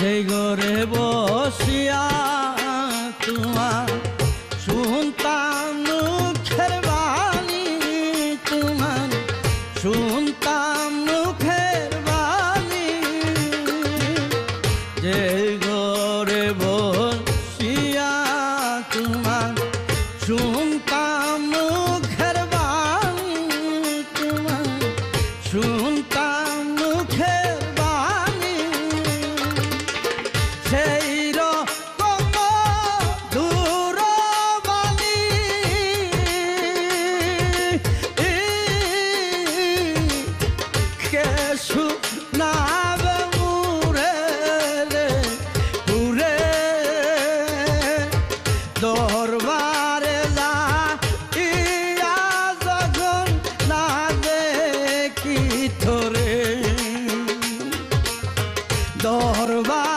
যে ঘরে বসিয়া তোমার শুনতাম মুখের বাণী, তোমার শুনতাম মুখের বাণী। যে ঘরে বসিয়া তোমার শুনতাম মুখের বাণী, তোমার শুনতাম শুনাবে মুরে রে পুরে। দরবারে ইয়া যখন না দেখি তোরে দরবার